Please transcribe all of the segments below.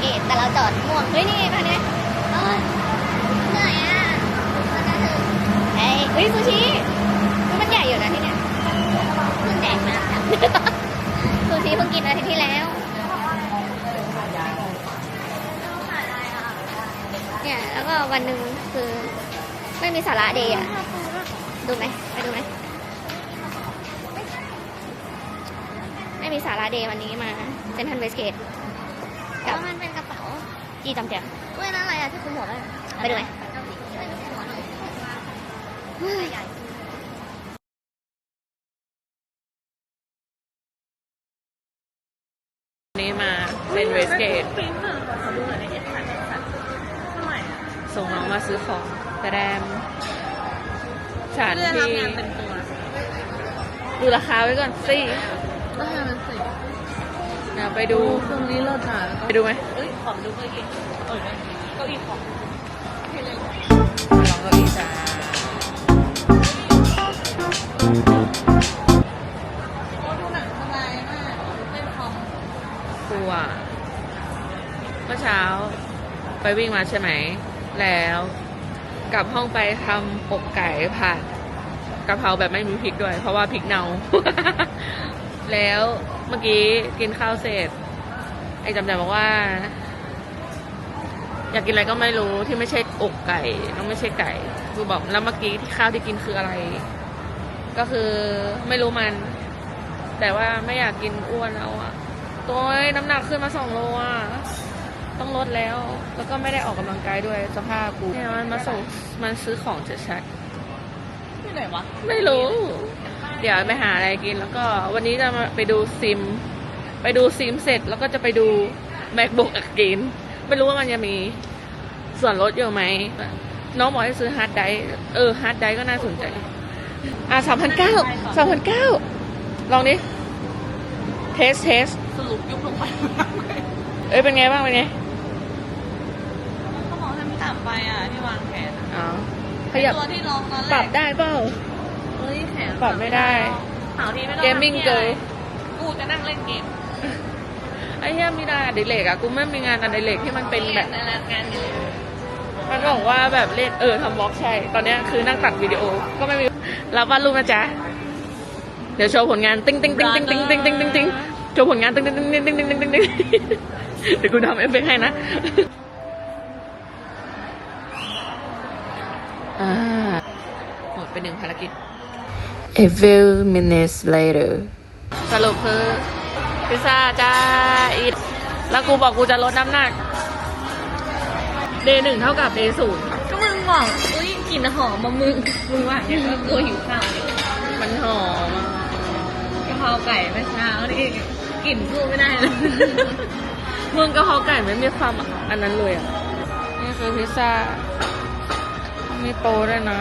เกตแต่เราจอดม่วงเฮ้ยนี่ไงพันนี้เอ้ยเหนื่อยอะมันจะถึงเฮ้ยเฮ้ยซูชิมันใหญ่อยู่นะที่เนี้ยเพิ่งแดกมาค่ะซูชิเพิ่งกินอาทิตย์ที่แล้วเนี่ยแล้วก็วันหนึ่งคือไม่มีสาระเดย์อะดูไหมไปดูไหมไม่มีสาระเดย์วันนี้มาเซนทันเวสเกตกับมันเป็นกระเป๋า จีจำแจมเว้ยนั่นอะไรอะที่คุณหัวไปไปดูไหมเฮ้ยนี้มาเป็นเวสเกตส่งน้องมาซื้อของแต่แดมสถานที่ดูราคาไว้ก่อนสิก็ให้มันสิเดี๋ยวไปดูตรงนี้เลิศอะแล้วก็ไปดูไหม อ้ยขอดูเก้าอี้เออเก้าอี้ของมลองเก้าอี้จ้าโอ้ดูหนังสบายมากเล่นคอมตัวเมื่อเช้าไปวิ่งมาใช่ไหม แล้วกลับห้องไปทำอกไก่ผัดกะเพราแบบไม่มีพริกด้วย เพราะว่าพริกเน่าแล้วเมื่อกี้กินข้าวเสร็จ ไอ้จำใจบอกว่า อยากกินอะไรก็ไม่รู้ที่ไม่ใช่อกไก่ต้องไม่ใช่ไก่คือบอกแล้วเมื่อกี้ที่ข้าวที่กินคืออะไร ก็คือไม่รู้มัน แต่ว่าไม่อยากกินอ้วนแล้วอะตัวเอ้ยน้ำหนักขึ้นมาสองโลอะต้องลดแล้ว แล้วก็ไม่ได้ออกกำลังกายด้วยสภาพกูเนี่ยมันมาส่งมันซื้อของชัดที่ไหนวะๆไม่รู้ เดี๋ยวไปหาอะไรกินแล้วก็วันนี้จะมาไปดูซิม ไปดูซิมเสร็จแล้วก็จะไปดู macbook อักกิน ไม่รู้ว่ามันจะมีส่วนลดอยู่ไหม น้องบอกให้ซื้อฮาร์ดไดร์เออฮาร์ดไดร์ก็น่าสนใจ อะสามพันเก้าสามพันเก้าลองดิ เทสเทสสรุปยุบลงไปเอ้ยเป็นไงบ้างเป็นไงก็บอกให้มันต่ำไปอะที่วางแขนอ๋อขยับตัวที่ลองตอนแรกปรับได้เปล่าเอ้ยแขนปรับไม่ได้เสาร์ที่ไม่ต้องเกมมิ่งเกิร์ลกูจะนั่งเล่นเกมไอ้เหี้ยมีงานอดิเรกอะกูไม่มีงานอดิเรกที่มันเป็นแบบนั่นแหละงานนี้มันบอกว่าแบบเล่นเออทำบล็อกใช่ ตอนเนี้ยคือนั่งตัดวิดีโอก็ไม่มีรับวาดรูปนะจ๊ะ เดี๋ยวโชว์ผลงานติ้งติ้งติ้งติ้งติ้งติ้งติ้งติ้งติ้งโชว์ผลงานติ้งติ้งติ้งติ้งติ้งติ้งติ้งติ้งเดี๋ยวกูทำเอฟเฟกต์ให้นะอ่าหมดไปหนึ่งภารกิจ A few minutes later สรุปคือ พิซซ่าจ้าอีทแล้วกูบอกกูจะลดน้ำหนักเดย์หนึ่งเท่ากับเดย์ศูนย์ก็มึงบอกอุ้ยกลิ่นหอมมามึงมึงว่าอย่างนี้ก็กลัวหิวข้าวดิมันหอมอะกะเพราไก่เมื่อเช้านี่กลิ่นสู้ไม่ได้เลย มึงกะเพราไก่ไม่มีความอันนั้นเลยอะ นี่คือพิซซ่า มีโปรด้วยนะ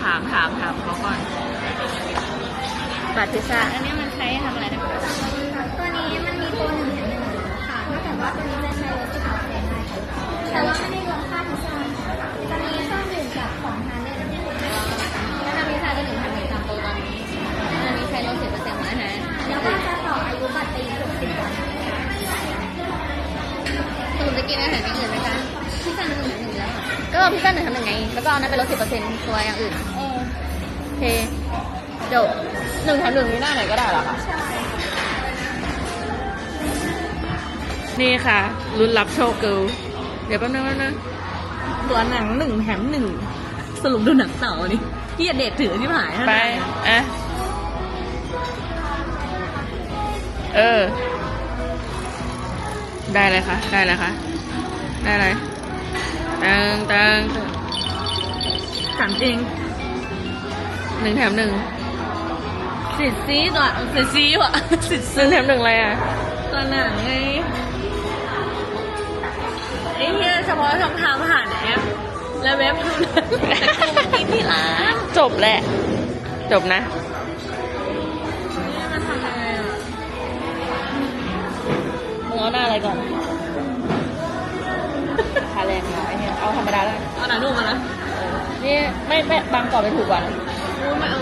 ถามถามถามเขาก่อน บัตรพิซซ่าอันนี้มัน ใช้ทำอะไรได้บ้างตัวนี้มันมีโปรหนึ่งแถมหนึ่งค่ะถ้าเกิดว่าตัวนี้จะใช้ลดสิบเปอร์เซ็นได้แต่ว่าไม่ได้รวมค่าพิซซ่าค่ะจะมีเครื่องดื่มกับของทานได้ทั้งหมดแล้วทำพิซซ่าได้หนึ่งแถมหนึ่งตามโปรตอนนี้อันนี้ใช้ลดสิบเปอร์เซ็นต์นะฮะแล้วก็จะต่ออายุบัตรไปอีกหกสิบวันสรุปจะกินอาหารอย่างอื่นไหมคะพิซซ่าหนึ่งแถมหนึ่งแล้วก็พิซซ่าหนึ่งแถมหนึ่งไง แล้วก็เอานั้นไปลดสิบเปอร์เซ็นต์ตัวอย่างอื่นเออโอเคจบ หนึ่งแถมหนึ่งนี่หน้าไหนก็ได้เหรอคะนี่ค่ะรุ่นรับโชคเกิลเดี๋ยวแป๊บนึงแป๊บนึงตัวหนังหนึ่งแถมหนึ่งสรุปดูหนังเต่านี่ที่เด็ดถือที่หายไปอะเออ ได้เลยค่ะ ได้เลยค่ะ ได้เลยตังตังตังถามจริงหนึ่งแถมหนึ่ง สิทธิ์ซีตัวสิทธิ์ซีว่ะสิทธิ์หซีนึ่งแถมหนึ่งอะไรอะตัวหนังไงไอ้เหี้ยเฉพาะช่องทางผ่านแอป และเว็บเท่านั้นแต่กูมากินที่ร้านจบแหละ จบนะนี่มันทำยังไงอะมึงเอาหน้าอะไรก่อนคาแรงนะไอเนี่ยเอาธรรมดาแล้วกันเอาหนังดูมาละนี่ไม่ไม่บางกรอบไปถูกกว่านะ กูไม่เอา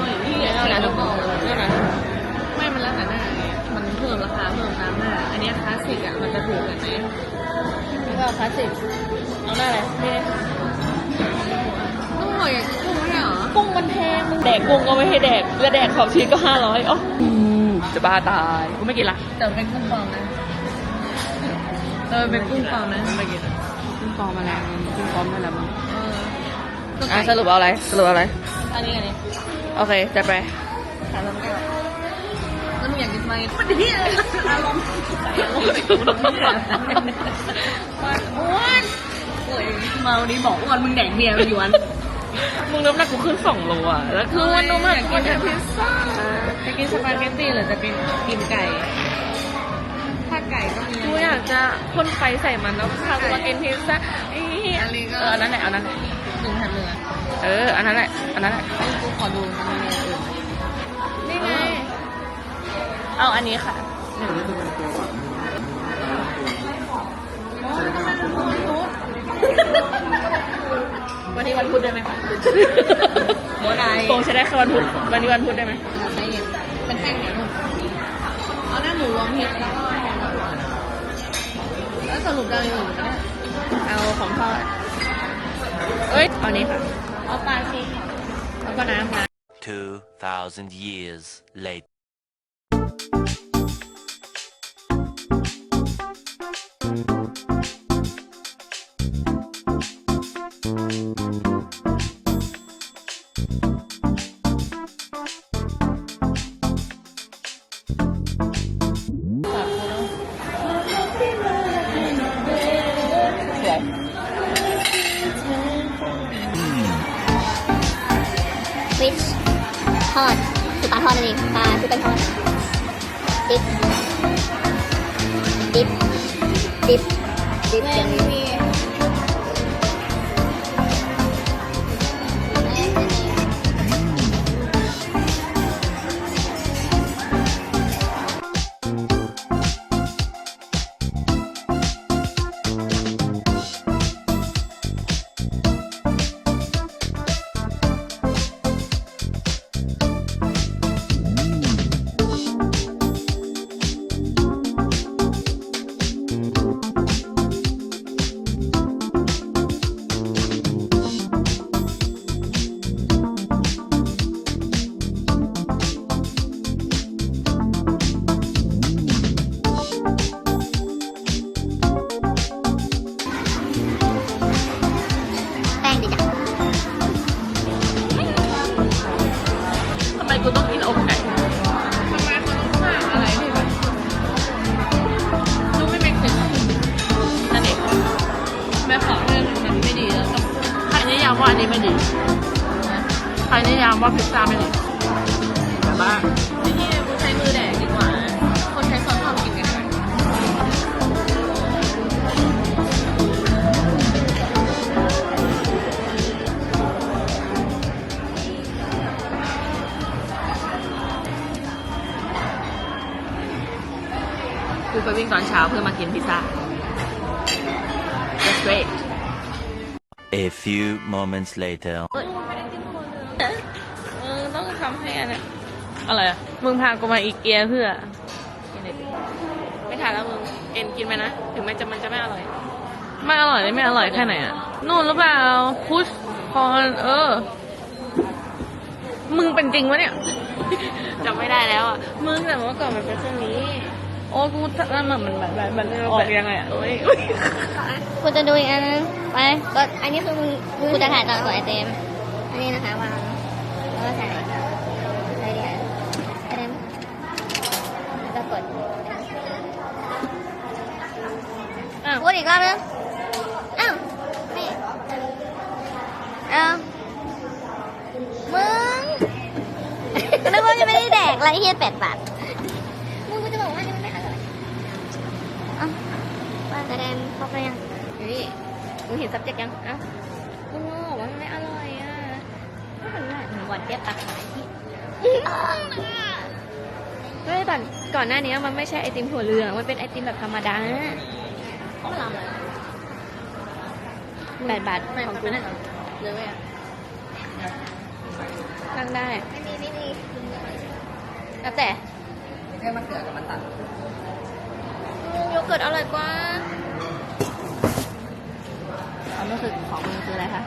คลาสสิกเอาหน้าอะไรนี่ต้องหอยอย่างกุ้งไม่ใช่เหรอกุ้งมันแพงแดกกุ้งก็ไม่ให้แดกแล้วแดกของชีสก็ห้าร้อยอ๋ออืมจะบ้าตายกูไม่กินละแต่มันเป็นกุ้งปลอมนะเออเป็นกุ้งปลอมนะไม่กินกุ้งปลอมมาแล้วกุ้งปลอมมาแล้วมึงเออก็อะไก่สรุปเอาอะไรสรุปเอาอะไรอันนี้อันนี้โอเคจัดไปถามแล้วมึงก็แล้วมึงอยากกินไหมมันดีอะไรอารมณ์ใส่อารมณ์อ้วนโอ้ยมาวันนี้บอกอ้วนมึงแดกเบียร์ไปอยู่วันมึงน้ำหนักกูขึ้นสองโลอะ แล้วคือวันนู้นมากอยากกูกินจะพิซซ่าจะกินสปาเกตตี้หรือจะเป็นกินไก่ ถ้าไก่ก็มีกูอยากจะพ่นไฟใส่มันแล้วพากูมากินพิซซ่าไอ้เหี้ยอันนี้ก็เอออันนั้นแหละเอานั้นแหละหนึ่งแถมหนึ่งอะเออ อันนั้นแหละ อันนั้นแหละกูขอดูมันมีอะไรอื่นไหมนี่ไง เอาอันนี้ค่ะวันนี้วันพุธได้ไหมคะโมไดคงใช้ได้แค่วันพุธวันนี้วันพุธได้ไหมใช้เย็นเป็นแป้งเหนียวนุ่มเอาหน้าหมูรวมมิตรแล้วก็แล้วสรุปได้อยู่ไหมเนี่ยเอาของทอดเอ้ยเอานี้ค่ะเอาปลาชีสแล้วก็น้ำมา2,000 years later. ดิบดิบดิบดิบอย่างนี้ นิยามว่าพิซซ่าไม่ดีแบบว่าที่นี่กูใช้มือแดกดีกว่า คนใช้ช้อนทอดกินกันไหมกูไปวิ่งตอนเช้าเพื่อมากินพิซซ่า That's great A few moments later. เออต้อง ทำให้อันเนี้ยอะไรอะมึงพากูมาอีเกียเพื่อกินไอติมไม่ทานแล้วมึง เอ็นกินไหมนะ ถึงแม้จะมันจะไม่อร่อย ไม่อร่อยไม่อร่อยแค่ไหนอะนู่นหรือเปล่าพุชคอนเออ มึงเป็นจริงวะเนี่ย จำไม่ได้แล้วอะ มึงแต่เมื่อก่อนมันเป็นเช่นนี้ โอ้กูนั่นมันมันแบบแบบมันออกยังไงอะโอ้ยคุณจะดูอีกอันนึงไปก็อันนี้คือมึงกูจะถ่ายตอนกดไอเต็ม อันนี้นะคะวางแล้วก็ใส่ใส่เดียวไอเต็มแล้วก็กด อะพูดอีกรอบนึงอ้าวนี่อ้าวมึงนึกว่าจะไม่ได้แดกไรเฮียแปดบาทมึงกูจะบอกว่าอันนี่มันไม่อร่อยอ้าวว่าแสดงพกไปยังนี่มึงเห็น subject ยังอ้าวมึงบอกว่ามันไม่อร่อยอะก็มันน่ะหวานเจี๊ยบปากหายที่เฮ้ยก่อนก่อนหน้านี้มันไม่ใช่ไอติมถั่วเหลือง มันเป็นไอติมแบบธรรมดาเขา ไม่ทำเลยแปดบาทไม่ของมันกูเป็นอะไรเลยเว้ยนั่งได้ ไม่มีไม่มีแล้วแต่แค่มาเกิดกับมันตัดเโยเกิร์ตอร่อยกว่าความรู้สึกของมึงคืออะไรคะ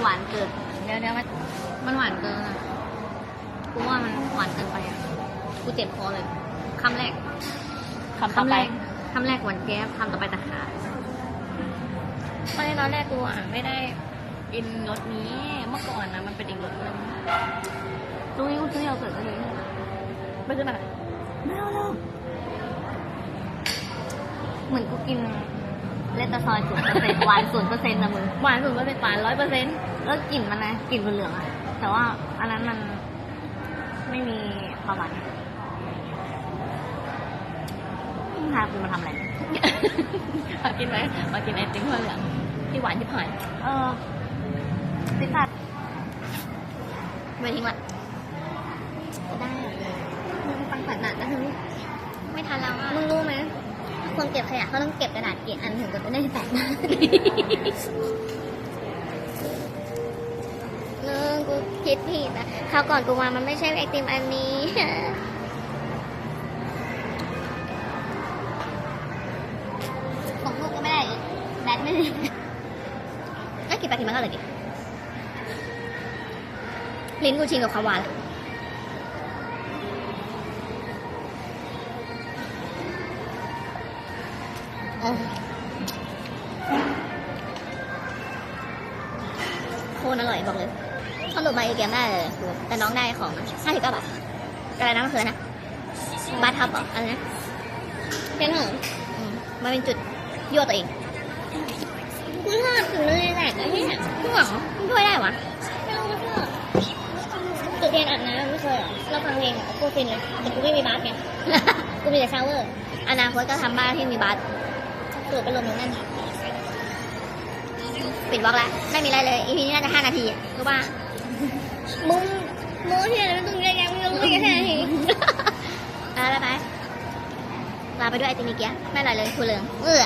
หวานเกินเดี๋ยวเดี๋ยวมันมันหวานเกินอะกูว่ามันหวานเกินไปอะ กูเจ็บคอเลย คำแรก คำต่อคำไป แรกคำแรกหวานแก้มคำต่อไปตะขาดตอนตอนแรกกูอะไม่ได้กินรสนี้ เมื่อก่อนนะมันเป็นอีกรสหนึงรู้นี่กูซื้อโยเกิร์ตก็เลยไม่ขึ้นมาไม่เอาแล้วเหมือนกูกินเลตาซอยศูนย์เปอร์เซ็นต์หวานศูนย์เปอร์เซ็นต์นะมึงหวานสุดก็เป็นหวานร้อยเปอร์เซ็นต์แล้วกลิ่นมันนะกลิ่นเหลืองๆอะแต่ว่าอันนั้นมันไม่มีความหวานมึง พากูมาทำอะไร มากินไหมมากินไอติมเพื่อนเหลืองที่หวานที่ผ่านเออพิซซ่าไม่ทิ้งละได้มึงฟังฝันหนักนะมึงไม่ทันแล้วอะมึงรู้ไหมคนเก็บขยะเขาต้องเก็บกระดาษกี่อันถึงจะได้แตกนะนึงกูคิดผิดนะคราวก่อนกูมามันไม่ใช่ไอติมอันนี้ ลิ้นกูชินกับความหวานแล้วโอ้โคตรอร่อยบอกเลยสรุปมาอีกเกมได้เลยแต่น้องได้ของห้าสิบเก้าบาทอะไรนะมันคืออะไรนะบาร์ทับเหรออะไรนะเพียงเหรออืมมันเป็นจุดยั่วตัวเองกูชอบถึงเลยแหละไอ้เนี่ยกูหวังมึงช่วยได้วะ ฟังเพลงอะกูฟินเลยแต่กูไม่มีบาสไง กูมีแต่ชาวเวอร์อนาคตก็ทำบ้านที่มีบาสสูดไปลมตรงนั้นปิดบล็อกแล้วไม่มีอะไรเลยอีพีนี้น่าจะห้านาทีอะรู้ป่ะมึงโม้ที่อะไรไม่ต้องเยอะแยะมึงรู้แค่ห้านาทีอะไปไปลาไปด้วยไอติมอีกเกี้ยไม่อร่อยเลยคุณเลิงเออ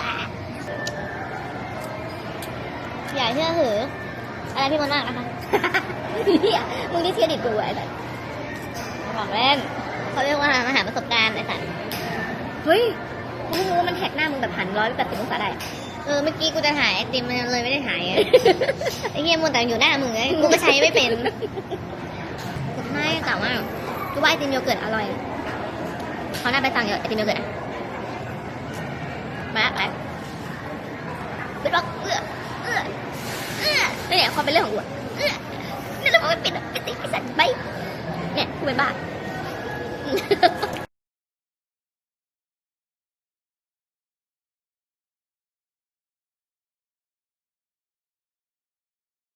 อย่าเชื่อถืออะไรพี่มันมากนะคะเหี้ยมึงที่เทียดิตกูไอ้สัสบ อกเล่นเขาเรียกว่ามหาประสบการณ์ไอ้สัสเฮ้ยกูเพิ่งรู้ว่ามันแท็กหน้ามึงแบบหันร้อยแปดสิบองศาได้อะเออเมื่อกี้กูจะถ่ายไอติมมันเลยไม่ได้ถ่ายอะไอ้เงี้ยมันแต่อยู่หน้ามึงไงกูก็ใช้ไม่เป็นไม่แต่ว่ากูว่าไอติมโยเกิร์ตอร่อยเขาน่าไปสั่งไอติมโยเกิร์ตอะมาไปปิดล็อกเอื้อเอื้อเอื้อนี่เนี่ยความเป็นเรื่องของกูอะเอื้อนี่แล้วมันไม่ปิดอะปิดติดไอสัตว์ไป เนี่ยกูเป็นบ้า